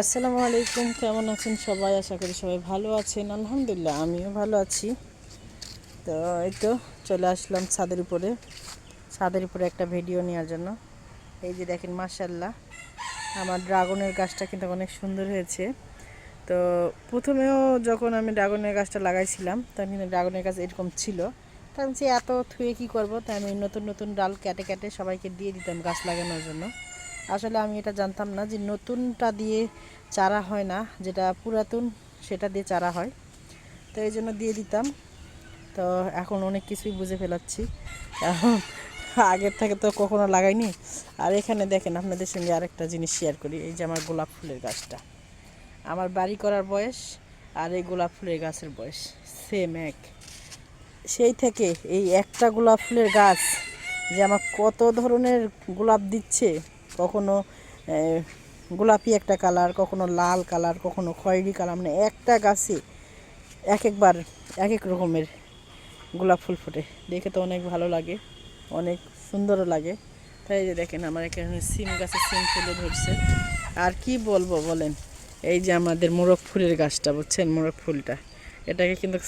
আসসালামু আলাইকুম, কেমন আছেন সবাই? আশা করি সবাই ভালো আছেন। আলহামদুলিল্লাহ, আমিও ভালো আছি। তো এই তো চলে আসলাম ছাদের উপরে ছাদের উপরে একটা ভিডিও নেওয়ার জন্য। এই যে দেখেন মার্শাল্লাহ আমার ড্রাগনের গাছটা কিন্তু অনেক সুন্দর হয়েছে। তো প্রথমেও যখন আমি ড্রাগনের গাছটা লাগাইছিলাম, তখন কিন্তু ড্রাগনের গাছ এরকম ছিল। তা আমি যে এত থুয়ে কী করব? তাই আমি নতুন নতুন ডাল কেটে কেটে সবাইকে দিয়ে দিতাম গাছ লাগানোর জন্য। আসলে আমি এটা জানতাম না যে নতুনটা দিয়ে চারা হয় না, যেটা পুরাতন সেটা দিয়ে চারা হয়। তো এই জন্য দিয়ে দিতাম। তো এখন অনেক কিছুই বুঝে ফেলাচ্ছি। কারণ আগের থেকে তো কখনো লাগাইনি। আর এখানে দেখেন আপনাদের সঙ্গে আরেকটা জিনিস শেয়ার করি, এই যে আমার গোলাপ ফুলের গাছটা। আমার বাড়ি করার বয়স আর এই গোলাপ ফুলের গাছের বয়স সেম এক। সেই থেকে এই একটা গোলাপ ফুলের গাছ যে আমার কত ধরনের গোলাপ দিচ্ছে কখনো গোলাপি একটা কালার, কখনো লাল কালার, কখনো খয়েরি কালার মানে একটা গাছে এক একবার এক এক রকমের গোলাপ ফুল ফোটে। দেখে তো অনেক ভালো লাগে, অনেক সুন্দরও লাগে। তাই যে দেখেন আমার এখানে সিম গাছে সিম ফুলে ধরছে। আর কি বলব বলেন, এই যে আমাদের মোরগ ফুলের গাছটা, বুঝছেন মোরগ ফুলটা? এটাকে কিন্তু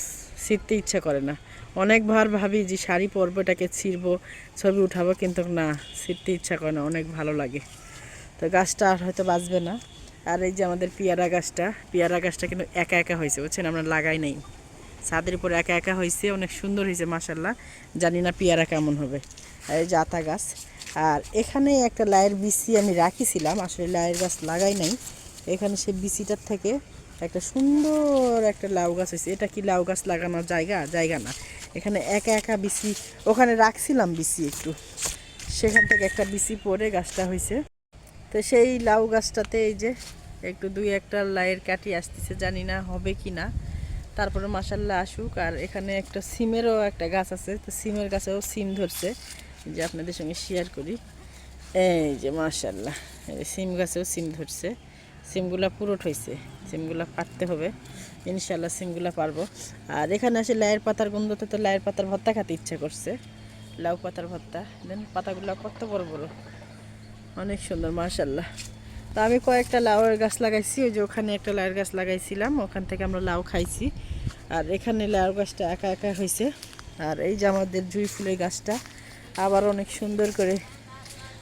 ছিঁড়তে ইচ্ছা করে না। অনেকবার ভাবি যে শাড়ি পরবো এটাকে ছিঁড়বো, ছবি উঠাবো, কিন্তু না, ছিঁড়তে ইচ্ছা করে না, অনেক ভালো লাগে। তো গাছটা আর হয়তো বাঁচবে না। আর এই যে আমাদের পেয়ারা গাছটা পেয়ারা গাছটা কিন্তু একা একা হয়েছে, বুঝছেন? আমরা লাগাই নাই। ছাদের উপর একা একা হয়েছে, অনেক সুন্দর হয়েছে মাসাল্লাহ জানি না পেয়ারা কেমন হবে। আর এই যে আতা গাছ। আর এখানে একটা লায়ের বিচি আমি রাখিছিলাম, আসলে লায়ের গাছ লাগাই নাই। এখানে সে বিচিটার থেকে একটা সুন্দর একটা লাউ গাছ হয়েছে। এটা কি লাউ গাছ লাগানোর জায়গা? জায়গা না। এখানে একা একা বিচি, ওখানে রাখছিলাম বিচি একটু। সেখান থেকে একটা বিচি পরে গাছটা হয়েছে। তো সেই লাউ গাছটাতে এই যে একটু দুই একটা লাইয়ের কাটি আসতেছে, জানি না হবে কি না। তারপরে মাসাল্লাহ আসুক। আর এখানে একটা সিমেরও একটা গাছ আছে। তো সিমের গাছেও সিম ধরছে। যে আপনাদের সঙ্গে শেয়ার করি। এই যে মাসাল্লাহ সিম গাছেও সিম ধরছে। সিমগুলা পুরোট হয়েছে সিমগুলা পারতে হবে। ইনশাল্লাহ সিমগুলা পারব আর এখানে আসে লাইয়ের পাতার গন্ধতে তো লাইয়ের পাতার ভর্তা খেতে ইচ্ছা করছে। লাউ পাতার ভর্তা। দেন পাতাগুলো কত বড় বড়। অনেক সুন্দর মার্শাল্লাহ তা আমি কয়েকটা লাউয়ের গাছ লাগাইছি। ওই যে ওখানে একটা লাউয়ের গাছ লাগাইছিলাম। ওখান থেকে আমরা লাউ খাইছি। আর এখানে লাউ গাছটা একা একা হয়েছে আর এই যে আমাদের জুই ফুলের গাছটা আবার অনেক সুন্দর করে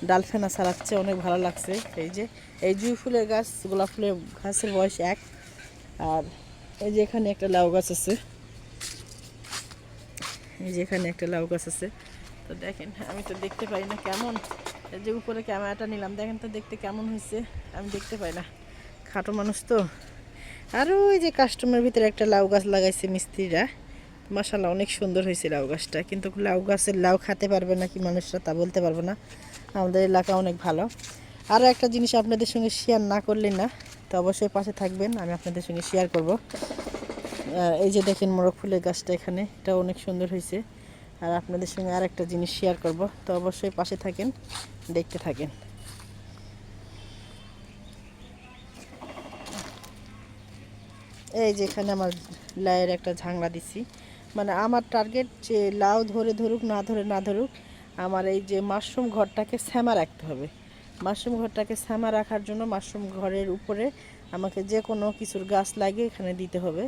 ডাল ফেনা ছাড়াচ্ছে অনেক ভালো লাগছে। এই যে, এই জুই ফুলের গাছ, গোলাপ ফুলের গাছের বয়স এক। আর এই যে এখানে একটা লাউ গাছ আছে। এই যে এখানে একটা লাউ গাছ আছে। তো দেখেন, আমি তো দেখতে পাই না কেমন। এই যে উপরে ক্যামেরাটা নিলাম, দেখেন তো দেখতে কেমন হয়েছে। আমি দেখতে পাই না। খাটো মানুষ তো। আর ওই যে কাস্টমার ভিতরে একটা লাউ গাছ লাগাইছে মিস্ত্রিরা। মাসাল্লাহ অনেক সুন্দর হয়েছে লাউ গাছটা। কিন্তু লাউ গাছের লাউ খেতে পারবে না কি মানুষরা তা বলতে পারব না। আমাদের এলাকা অনেক ভালো। আরও একটা জিনিস আপনাদের সঙ্গে শেয়ার না করলে না, তো অবশ্যই পাশে থাকবেন, আমি আপনাদের সঙ্গে শেয়ার করব। এই যে দেখেন মোরগ ফুলের গাছটা এখানে এটা অনেক সুন্দর হয়েছে। আর আপনাদের সঙ্গে আর একটা জিনিস শেয়ার করব, তো অবশ্যই পাশে থাকেন, দেখতে থাকেন। এই যে এখানে আমার লায়ের একটা ঝাংলা দিছি। মানে আমার টার্গেট যে লাউ ধরে ধরুক, না ধরে না ধরুক, আমার এই যে মাশরুম ঘরটাকে শ্যামা রাখতে হবে। মাশরুম ঘরটাকে শ্যামা রাখার জন্য মাশরুম ঘরের উপরে আমাকে যে কোনো কিছুর গাছ লাগিয়ে এখানে দিতে হবে।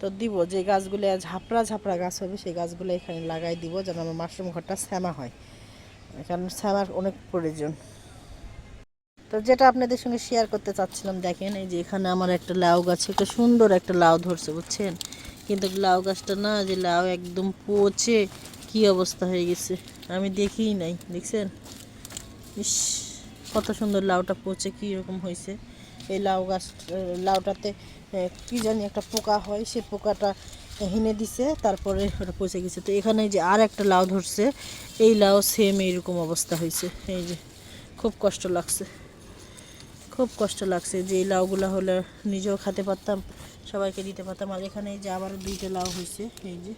তো দিব, যে গাছগুলো ঝাপড়া ঝাপড়া গাছ হবে, সেই গাছগুলো এখানে লাগাই দিব যেন আমার মাশরুম ঘরটা শ্যামা হয়। কারণ শ্যামার অনেক প্রয়োজন। তো যেটা আপনাদের সঙ্গে শেয়ার করতে চাচ্ছিলাম, দেখেন এই যে এখানে আমার একটা লাউ গাছে একটা সুন্দর একটা লাউ ধরছে, বুঝছেন? কিন্তু লাউ গাছটা না যে লাউ একদম পচে কি অবস্থা হয়ে গেছে। আমি দেখিই নাই, দেখছেন? ইস, কত সুন্দর লাউটা পচে কী রকম হয়েছে। এই লাউ গাছ লাউটাতে কি জানি একটা পোকা হয়, সে পোকাটা হিনে দিছে, তারপরে ওটা পচে গেছে। তো এখানে যে আর একটা লাউ ধরছে, এই লাউ সেম এইরকম অবস্থা হয়েছে। এই যে, খুব কষ্ট লাগছে। খুব কষ্ট লাগছে যে এই লাউগুলো হলে নিজেও খেতে পারতাম সবাইকে দিতে পারতাম। আর এখানে এই যে আবার দুইটা লাউ হয়েছে, এই যে।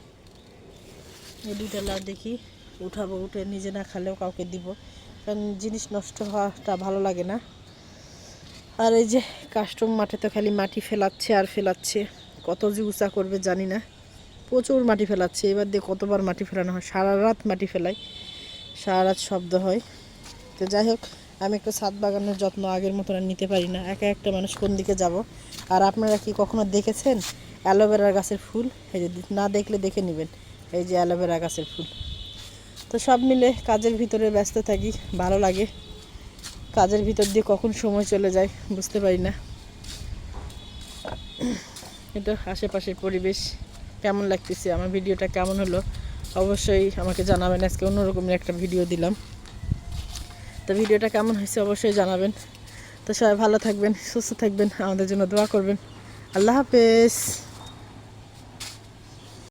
এই দুইটা লাউ দেখি উঠাবো, উঠে নিজে না খালেও কাউকে দিব। কারণ জিনিস নষ্ট হওয়াটা ভালো লাগে না। আর এই যে কাস্টম মাঠে তো খালি মাটি ফেলাচ্ছে আর ফেলাচ্ছে। কত যে উঁচা করবে জানি না। প্রচুর মাটি ফেলাচ্ছে। এবার দিয়ে কতবার মাটি ফেলানো হয়? সারা রাত মাটি ফেলাই, সারা রাত শব্দ হয়। তো যাই হোক আমি একটু ছাদ বাগানের যত্ন আগের মতন আর নিতে পারি না। একা একটা মানুষ কোন দিকে যাব? আর আপনারা কি কখনো দেখেছেন অ্যালোভেরা গাছের ফুল? এই যে না দেখলে দেখে নেবেন। এই যে অ্যালোভেরা গাছের ফুল। তো সব মিলে কাজের ভিতরে ব্যস্ত থাকি, ভালো লাগে। কাজের ভিতর দিয়ে কখন সময় চলে যায় বুঝতে পারি না। এটা আশেপাশের পরিবেশ, কেমন লাগতেছে, আমার ভিডিওটা কেমন হলো? অবশ্যই আমাকে জানাবেন। আজকে অন্যরকমের একটা ভিডিও দিলাম। তো ভিডিওটা কেমন হয়েছে অবশ্যই জানাবেন। তো সবাই ভালো থাকবেন, সুস্থ থাকবেন, আমাদের জন্য দোয়া করবেন। আল্লাহ হাফেজ।